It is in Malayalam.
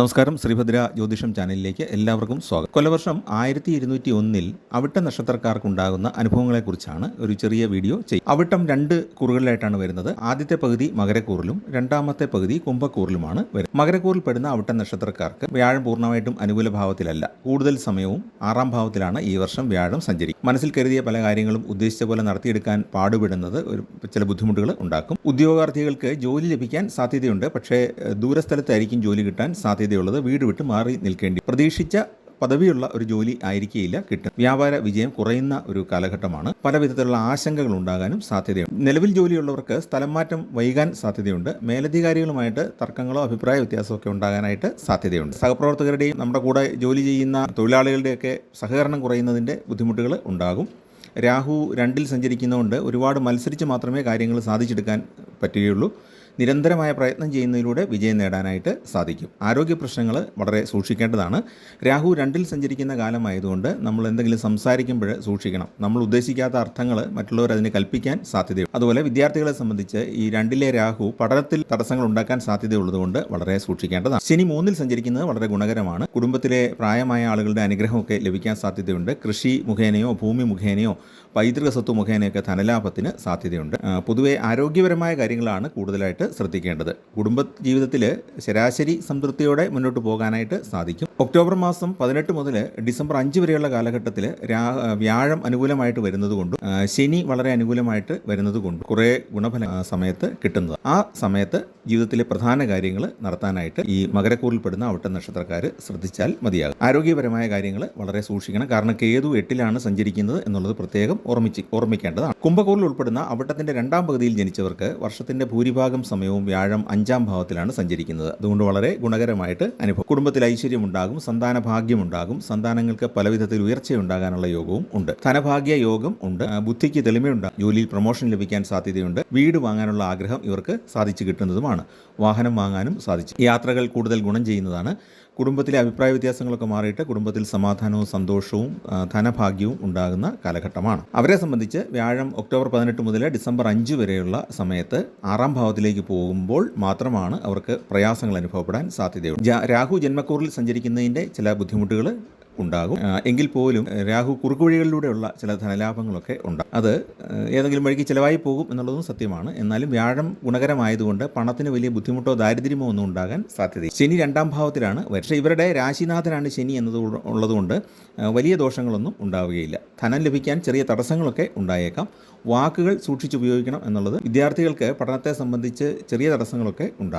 നമസ്കാരം. ശ്രീഭദ്ര ജ്യോതിഷം ചാനലിലേക്ക് എല്ലാവർക്കും സ്വാഗതം. കൊല്ലവർഷം ആയിരത്തി ഇരുന്നൂറ്റി ഒന്നിൽ അവിട്ട നക്ഷത്രക്കാർക്കുണ്ടാകുന്ന അനുഭവങ്ങളെക്കുറിച്ചാണ് ഒരു ചെറിയ വീഡിയോ ചെയ്യും അവിട്ടം രണ്ട് കൂറുകളിലായിട്ടാണ് വരുന്നത്. ആദ്യത്തെ പകുതി മകരക്കൂറിലും രണ്ടാമത്തെ പകുതി കുംഭക്കൂറിലുമാണ് വരുന്നത്. മകരക്കൂറിൽ പെടുന്ന അവിട്ട നക്ഷത്രക്കാർക്ക് വ്യാഴം പൂർണമായിട്ടും അനുകൂല ഭാവത്തിലല്ല. കൂടുതൽ സമയവും ആറാം ഭാവത്തിലാണ് ഈ വർഷം വ്യാഴം സഞ്ചരിക്കും മനസ്സിൽ കരുതിയ പല കാര്യങ്ങളും ഉദ്ദേശിച്ച പോലെ നടത്തിയെടുക്കാൻ പാടുപെടുന്നത് ഒരു ചില ബുദ്ധിമുട്ടുകൾ ഉണ്ടാക്കും. ഉദ്യോഗാർത്ഥികൾക്ക് ജോലി ലഭിക്കാൻ സാധ്യതയുണ്ട്. പക്ഷേ ദൂരസ്ഥലത്തായിരിക്കും ജോലി കിട്ടാൻ സാധ്യതയുള്ളത് വീട് വിട്ട് മാറി നിൽക്കേണ്ടി പ്രതീക്ഷിച്ച പദവിയുള്ള ഒരു ജോലി ആയിരിക്കില്ല കിട്ടും വ്യാപാര വിജയം കുറയുന്ന ഒരു കാലഘട്ടമാണ്. പലവിധത്തിലുള്ള ആശങ്കകൾ ഉണ്ടാകാനും സാധ്യതയുണ്ട്. നിലവിൽ ജോലിയുള്ളവർക്ക് സ്ഥലം മാറ്റം വൈകാൻ സാധ്യതയുണ്ട്. മേലധികാരികളുമായിട്ട് തർക്കങ്ങളോ അഭിപ്രായ വ്യത്യാസമൊക്കെ ഉണ്ടാകാനായിട്ട് സാധ്യതയുണ്ട്. സഹപ്രവർത്തകരുടെയും നമ്മുടെ കൂടെ ജോലി ചെയ്യുന്ന തൊഴിലാളികളുടെയൊക്കെ സഹകരണം കുറയുന്നതിന്റെ ബുദ്ധിമുട്ടുകൾ ഉണ്ടാകും. രാഹു രണ്ടിൽ സഞ്ചരിക്കുന്നതുകൊണ്ട് ഒരുപാട് മത്സരിച്ച് മാത്രമേ കാര്യങ്ങൾ സാധിച്ചെടുക്കാൻ പറ്റുകയുള്ളൂ. നിരന്തരമായ പ്രയത്നം ചെയ്യുന്നതിലൂടെ വിജയം നേടാനായിട്ട് സാധിക്കും. ആരോഗ്യ പ്രശ്നങ്ങൾ വളരെ സൂക്ഷിക്കേണ്ടതാണ്. രാഹു രണ്ടിൽ സഞ്ചരിക്കുന്ന കാലമായതുകൊണ്ട് നമ്മൾ എന്തെങ്കിലും സംസാരിക്കുമ്പോൾ സൂക്ഷിക്കണം. നമ്മൾ ഉദ്ദേശിക്കാത്ത അർത്ഥങ്ങൾ മറ്റുള്ളവർ അതിന് കൽപ്പിക്കാൻ സാധ്യതയുണ്ട് അതുപോലെ വിദ്യാർത്ഥികളെ സംബന്ധിച്ച് ഈ രണ്ടിലെ രാഹു പഠനത്തിൽ തടസ്സങ്ങൾ ഉണ്ടാക്കാൻ സാധ്യതയുള്ളതുകൊണ്ട് വളരെ സൂക്ഷിക്കേണ്ടതാണ്. ശനി മൂന്നിൽ സഞ്ചരിക്കുന്നത് വളരെ ഗുണകരമാണ്. കുടുംബത്തിലെ പ്രായമായ ആളുകളുടെ അനുഗ്രഹമൊക്കെ ലഭിക്കാൻ സാധ്യതയുണ്ട്. കൃഷി മുഖേനയോ ഭൂമി മുഖേനയോ പൈതൃക സ്വത്ത് മുഖേനയൊക്കെ ധനലാഭത്തിന് സാധ്യതയുണ്ട്. പൊതുവെ ആരോഗ്യപരമായ കാര്യങ്ങളാണ് കൂടുതലായിട്ട് ശ്രദ്ധിക്കേണ്ടത്. കുടുംബ ജീവിതത്തിൽ ശരാശരി സംതൃപ്തിയോടെ മുന്നോട്ട് പോകാനായിട്ട് സാധിക്കും. ഒക്ടോബർ മാസം പതിനെട്ട് മുതൽ ഡിസംബർ അഞ്ച് വരെയുള്ള കാലഘട്ടത്തിൽ വ്യാഴം അനുകൂലമായിട്ട് വരുന്നത് കൊണ്ടും ശനി വളരെ അനുകൂലമായിട്ട് വരുന്നത് കൊണ്ടും കുറേ ഗുണഫല സമയത്ത് കിട്ടുന്നത്. ആ സമയത്ത് ജീവിതത്തിലെ പ്രധാന കാര്യങ്ങൾ നടത്താനായിട്ട് ഈ മകരക്കൂറിൽപ്പെടുന്ന അവിട്ട നക്ഷത്രക്കാർ ശ്രദ്ധിച്ചാൽ മതിയാകും. ആരോഗ്യപരമായ കാര്യങ്ങൾ വളരെ സൂക്ഷിക്കണം. കാരണം കേതു എട്ടിലാണ് സഞ്ചരിക്കുന്നത് എന്നുള്ളത് പ്രത്യേകം ഓർമ്മിച്ച് ഓർമ്മിക്കേണ്ടതാണ്. കുംഭക്കൂറിൽ ഉൾപ്പെടുന്ന അവിട്ടത്തിന്റെ രണ്ടാം പകുതിയിൽ ജനിച്ചവർക്ക് വർഷത്തിന്റെ ഭൂരിഭാഗം സമയവും വ്യാഴം അഞ്ചാം ഭാവത്തിലാണ് സഞ്ചരിക്കുന്നത്. അതുകൊണ്ട് വളരെ ഗുണകരമായിട്ട് അനുഭവം. കുടുംബത്തിൽ ഐശ്വര്യമുണ്ടാകും. സന്താന ഭാഗ്യം ഉണ്ടാകും സന്താനങ്ങൾക്ക് പല വിധത്തിൽ ഉയർച്ചയുണ്ടാകാനുള്ള യോഗവും ഉണ്ട്. ധനഭാഗ്യ യോഗം ഉണ്ട്. ബുദ്ധിക്ക് തെളിമയുണ്ടാകും ജോലിയിൽ പ്രൊമോഷൻ ലഭിക്കാൻ സാധ്യതയുണ്ട്. വീട് വാങ്ങാനുള്ള ആഗ്രഹം ഇവർക്ക് സാധിച്ചു കിട്ടുന്നതുമാണ്. വാഹനം വാങ്ങാനും സാധിച്ചു. യാത്രകൾ കൂടുതൽ ഗുണം ചെയ്യുന്നതാണ്. കുടുംബത്തിലെ അഭിപ്രായ വ്യത്യാസങ്ങളൊക്കെ മാറിയിട്ട് കുടുംബത്തിൽ സമാധാനവും സന്തോഷവും ധനഭാഗ്യവും ഉണ്ടാകുന്ന കാലഘട്ടമാണ്. അവരെ സംബന്ധിച്ച് വ്യാഴം ഒക്ടോബർ പതിനെട്ട് മുതൽ ഡിസംബർ അഞ്ച് വരെയുള്ള സമയത്ത് ആറാം ഭാവത്തിലേക്ക് പോകുമ്പോൾ മാത്രമാണ് അവർക്ക് പ്രയാസങ്ങൾ അനുഭവപ്പെടാൻ സാധ്യതയുണ്ട് രാഹു ജന്മക്കൂറിൽ സഞ്ചരിക്കുന്നതിന്റെ ചില ബുദ്ധിമുട്ടുകൾ ഉണ്ടാകും. എങ്കിൽ പോലും രാഹു കുറുക്കുവഴികളിലൂടെയുള്ള ചില ധനലാഭങ്ങളൊക്കെ ഉണ്ടാകും. അത് ഏതെങ്കിലും വഴിക്ക് ചിലവായി പോകും എന്നുള്ളതും സത്യമാണ്. എന്നാലും വ്യാഴം ഗുണകരമായതുകൊണ്ട് പണത്തിന് വലിയ ബുദ്ധിമുട്ടോ ദാരിദ്ര്യമോ ഒന്നും ഉണ്ടാകാൻ സാധ്യത ശനി രണ്ടാം ഭാവത്തിലാണ് പക്ഷേ ഇവരുടെ രാശിനാഥനാണ് ശനി എന്നത് ഉള്ളതുകൊണ്ട് വലിയ ദോഷങ്ങളൊന്നും ഉണ്ടാവുകയില്ല. ധനം ലഭിക്കാൻ ചെറിയ തടസ്സങ്ങളൊക്കെ ഉണ്ടായേക്കാം. വാക്കുകൾ സൂക്ഷിച്ചുപയോഗിക്കണം എന്നുള്ളത് വിദ്യാർത്ഥികൾക്ക് പഠനത്തെ സംബന്ധിച്ച് ചെറിയ തടസ്സങ്ങളൊക്കെ ഉണ്ടാകും.